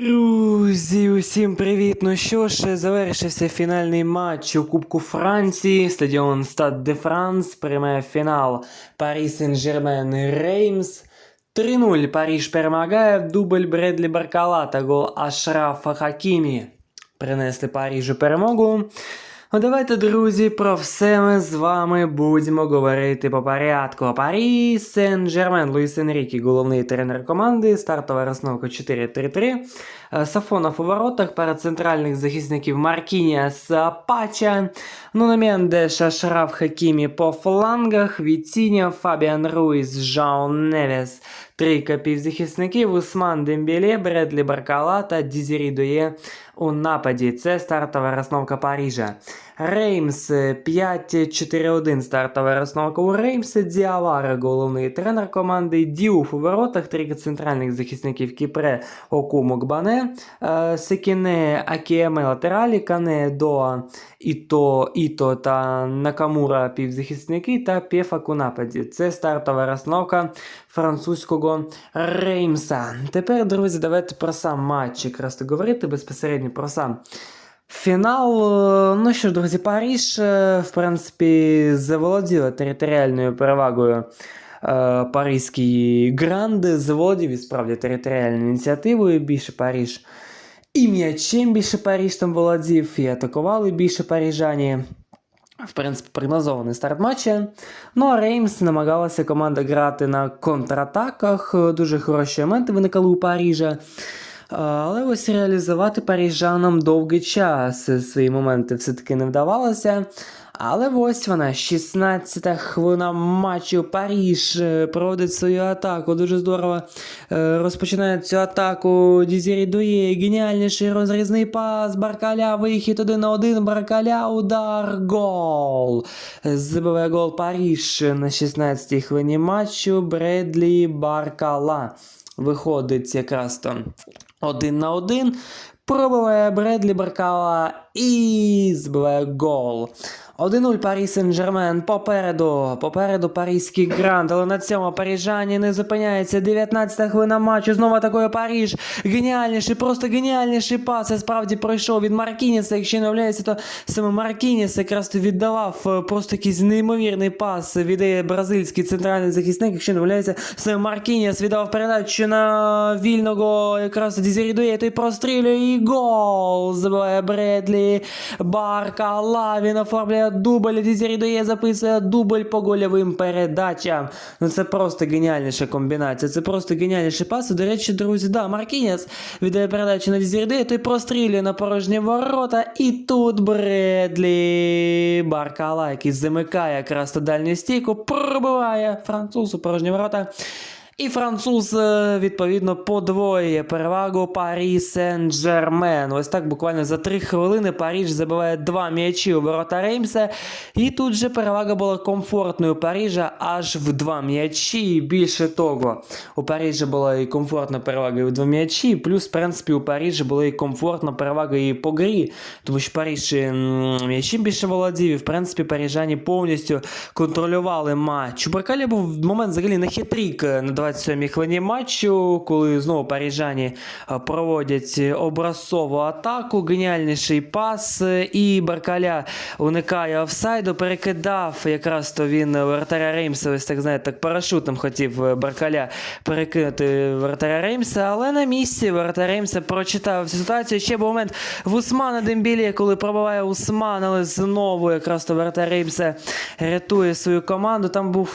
Друзі, усім привіт! Ну що ж, завершився фінальний матч у Кубку Франції. Стадіон Стад де Франс приймає фінал Парі Сен-Жермен Реймс. 3-0 Паріж перемагає, дубль Бредлі Баркала та гол Ашрафа Хакімі. Принесли Парижу перемогу. Давайте, друзі, про все ми з вами будемо говорити по порядку. Парі Сен-Жермен, Луїс Енрікі, головний тренер команди, стартова розновка 4-3-3. Е, Сафонов у воротах, перед центральних захисників Маркініас Пача, Нуно Мендеш, Ашраф Хакімі по флангах, Віціня, Фабіан Руїс, Жаун Невес, трійка півзахисників, Усман Дембіле, Бредлі Баркала та Дізірі Дує у нападі. Це стартова розновка Парижа. Реймс е, 5-4-1 стартова розновка у Реймса. Діавара, головний тренер команди. Діуф у воротах, трійка центральних захисників Кіпре, Оку Мокбане, е, Секіне Акіеме латералі, Кане Доа, Іто, Іто та Накамура півзахисники та Пєфак у нападі. Це стартова розновка французького Реймса. Тепер, друзі, давайте про сам матч якраз говорити безпосередньо про сам. Фінал, е, ну що ж, друзі, Паріж, е, в принципі, заволоділа територіальною перевагою е, паризький гранд, заволодів і справді територіальною ініціативою більше Паріж. І м'ячем більше Паріж там володів, і атакували більше парижані. В принципі, прогнозований старт матча. Ну а Реймс намагалася команда грати на контратаках. Дуже хороші моменти виникали у Парижа. А, Але ось реалізувати парижанам довгий час свої моменти все-таки не вдавалося. Але ось вона, 16-та хвилина матчу. Паріж е, проводить свою атаку. Дуже здорово е, розпочинає цю атаку. Дізірі Дує, геніальніший розрізний пас. Баркаля, вихід один на один. Баркаля, удар, гол. Забиває гол Паріж на 16-й хвилині матчу. Бредлі Баркала. Виходить якраз то один на один. Пробиває Бредлі Баркала і збиває гол. 1-0 Парі Сен-Жермен попереду. Попереду паризький грант, але на цьому парижані не зупиняється. 19-та хвилина матчу. Знову атакує Паріж. Геніальніший, просто геніальніший пас. Я справді пройшов від Маркініса. Якщо не являється, то саме Маркініс якраз віддавав е, просто якийсь неймовірний пас. Віддає бразильський центральний захисник. Якщо не являється, саме Маркініс віддавав передачу на вільного якраз Дізерідує. Той прострілює і гол. Забиває Бредлі. Баркала. Він оформляє дубль. Дізерідує записує дубль по гольовим передачам. Ну це просто геніальніша комбінація. Це просто геніальніший пас. До речі, друзі, да, Маркініс віддає передачу на Дізерідує. Той прострілює на порожні ворота. І тут Бредлі Баркала, який замикає якраз то дальню стійку, пробиває француз у порожні ворота. І француз, е, відповідно, подвоює перевагу Парі Сен-Жермен. Ось так буквально за три хвилини Паріж забиває два м'ячі у ворота Реймса. І тут же перевага була комфортною у Парижа аж в два м'ячі. І Більше того, у Парижа була і комфортна перевага і в два м'ячі. Плюс, в принципі, у Парижа була і комфортна перевага і по грі. Тому що Париж м, м'ячем більше володів. І, в принципі, парижані повністю контролювали матч. У Баркалі був момент взагалі на хитрік е, на 27-й хвилині матчу, коли знову парижані е, проводять образцову атаку, геніальніший пас, е, і Баркаля уникає офсайду, перекидав якраз то він вратаря Реймса, ось так знаєте, так парашутом хотів е, Баркаля перекинути вратаря Реймса, але на місці вратар Реймса прочитав всю ситуацію. Ще був момент в Усмана Дембілі, коли пробиває Усман, але знову якраз то вратар Реймса рятує свою команду. Там був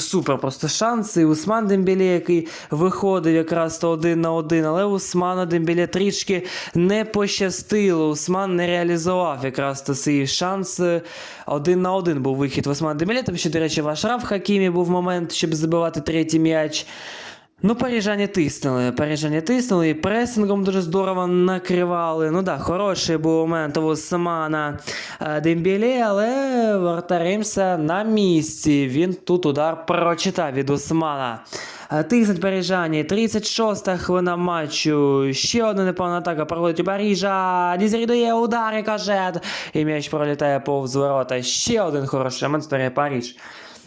супер просто шанс. І Усман Дембілі, який виходив якраз то один на один, але Усману Дембіле трішки не пощастило. Усман не реалізував якраз то свій шанс. Один на один був вихід Усмана Дембілі. Там ще, до речі, в Ашраф Хакімі був момент, щоб забивати третій м'яч. Ну, парижані тиснули. Парижані тиснули і пресингом дуже здорово накривали. Ну да, хороший був момент у Усмана е, Дембілі, але вратар Римса на місці. Він тут удар прочитав від Усмана. Е, Тиснуть парижані, 36-та хвилина матчу. Ще одна непевна атака проходить у Парижа. Дізрідує удар і каже. І м'яч пролітає повз ворота. Ще один хороший момент створює Париж.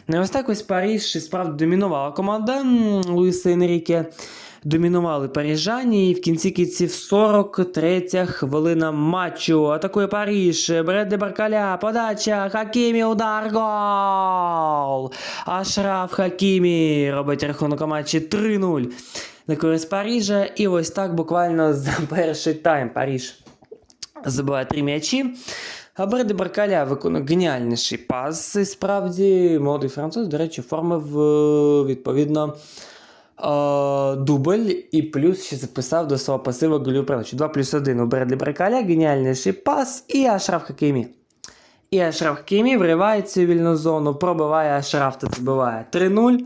Ну, ось так ось Париж справді домінувала команда Луїса Енріке. домінували парижані, і в кінці кінців 43 хвилина матчу. Атакує Паріж. Бреди Баркаля, подача, Хакімі, удар, гол! Ашраф Хакімі робить рахунок у матчі 3-0 на користь Парижа. І ось так буквально за перший тайм Паріж забиває три м'ячі. А Бреди Баркаля виконує геніальніший пас. І справді молодий француз, до речі, оформив е, відповідно е, дубль і плюс ще записав до свого пасиву голю передачу. 2 плюс 1 у Бреди Баркаля, геніальніший пас і Ашраф Хакімі. І Ашраф Хакімі вривається у вільну зону, пробиває Ашраф та забиває 3-0.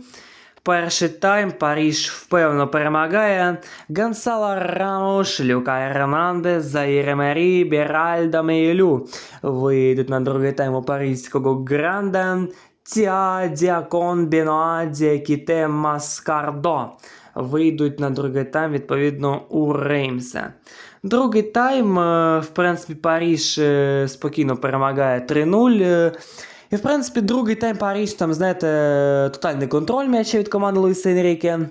Перший тайм Паріж впевнено перемагає. Гонсало Рамош, Люка Ернандес, Заїр Емері, Біральдо Мейлю вийдуть на другий тайм у паризького Гранда. Тіа, Діакон, Бенуа, Діакіте, Маскардо вийдуть на другий тайм відповідно у Реймса. Другий тайм, е, в принципі, Паріж е, спокійно перемагає 3-0. Е, І, в принципі, другий тайм Паріж, там, знаєте, тотальний контроль м'яча від команди Луїса Енріке.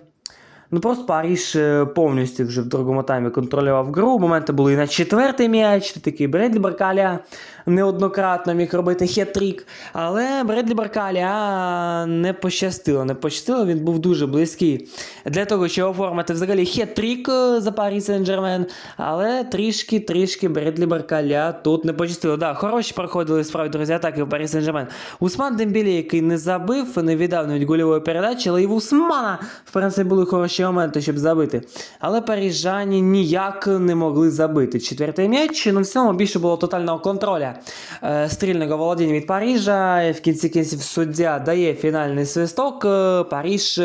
Ну просто Паріж е, повністю вже в другому таймі контролював гру. Моменти були і на четвертий м'яч, такий Бредлі Баркаля неоднократно міг робити хет-трік. Але Бредлі Баркаля не пощастило, не пощастило, він був дуже близький для того, щоб оформити взагалі хет-трік е, за Парі Сен-Джермен. Але трішки, трішки Бредлі Баркаля тут не пощастило. Да, хороші проходили справді друзі атаки в Парі Сен-Джермен. Усман Дембілі, який не забив, не віддав навіть гольової передачі, але і в Усмана, в принципі, були хороші моменти, щоб забити. Але парижані ніяк не могли забити. Четвертий м'яч, ну в цьому більше було тотального контроля е, стрільного володіння від Парижа. В кінці кінців суддя дає фінальний свисток. е, Париж.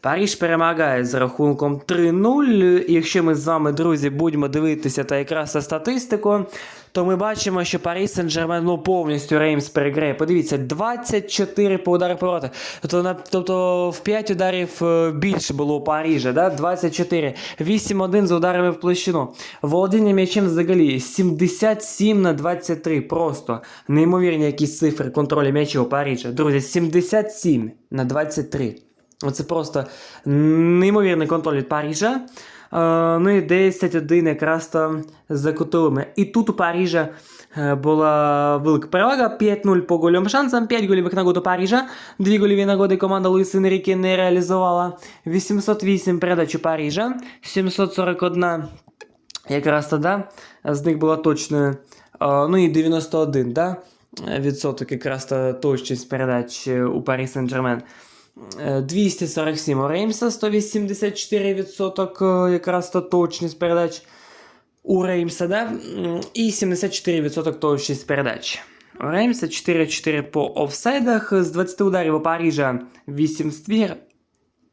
Париж перемагає з рахунком 3-0. Якщо ми з вами, друзі, будемо дивитися та якраз статистику, то ми бачимо, що Парі Сен-Жермен ну, повністю Реймс переграє. Подивіться, 24 по удару повороти. Тобто, на, тобто в 5 ударів е, більше було у Парижа, да? 24. 8-1 з ударами в площину. Володіння м'ячем взагалі 77 на 23. Просто неймовірні якісь цифри контролю м'яча у Парижа. Друзі, 77 на 23. Оце просто неймовірний контроль від Парижа. Е, ну і 10-1 якраз там за кутовими. І тут у Парижа е, була велика перевага. 5-0 по гольовим шансам, 5 гольових нагод у Парижа. 2 гольові нагоди команда Луїс Енріке не реалізувала. 808 передач у Парижа, 741 якраз тоді. З них була точною. е, Ну і 91, да? Відсоток якраз точність передач у Парі Сен-Джермен. Е, 247 у Реймса, 184% е, якраз то точність передач у Реймса, да? І 74% точність передач. У Реймса 4-4 по офсайдах, з 20 ударів у Парижа 8 ствір,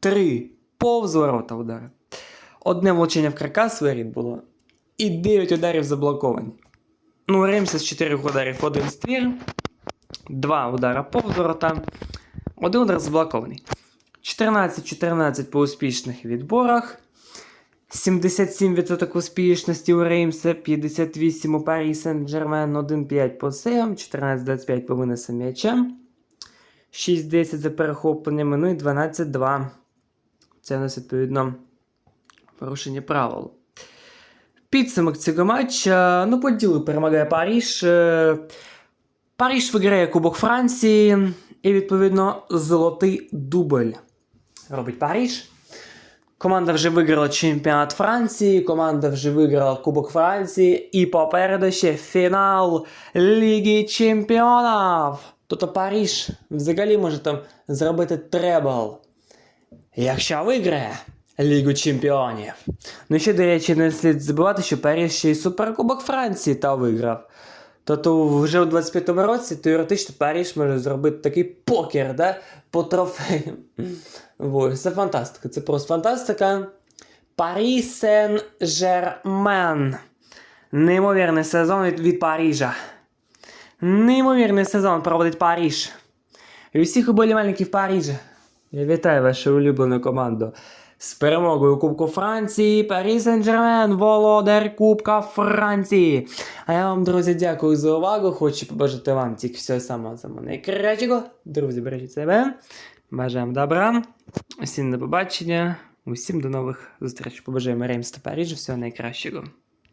3 повз ворота удари. Одне влучення в каркас воріт було, і 9 ударів заблоковані. Ну, Реймса з 4 ударів один ствір, 2 удара повз ворота, один заблокований. 14-14 по успішних відборах. 77% успішності у Реймса, 58 у Парі Сен-Джермен, 1-5 по сейвам, 14-25 по винесам м'яча, 6-10 за перехопленнями, ну і 12-2. Це у нас відповідно порушення правил. Підсумок цього матча. Ну, по перемагає Паріж. Е, Паріж виграє Кубок Франції і, відповідно, золотий дубль робить Паріж. Команда вже виграла чемпіонат Франції, команда вже виграла Кубок Франції і попереду ще фінал Ліги Чемпіонів. Тобто Паріж взагалі може там зробити требл. Якщо виграє Лігу Чемпіонів. Ну ще, до речі, не слід забувати, що Паріж ще й Суперкубок Франції та виграв. Тобто вже у 25-му році теоретично Паріж може зробити такий покер, да? По трофеям. Це фантастика. Це просто фантастика. Парі Сен-Жермен. Неймовірний сезон від, від Парижа. Неймовірний сезон проводить Париж. І усіх уболівальників Парижа. Я вітаю вашу улюблену команду. З перемогою Кубку Франції, Парі Сен-Жермен, володар Кубка Франції. А я вам, друзі, дякую за увагу. Хочу побажати вам тільки все самого самого найкращого. Друзі, бережіть себе. Бажаємо добра. Усім до побачення. Усім до нових зустрічей. Побажаємо Реймс та Парижу Всього найкращого.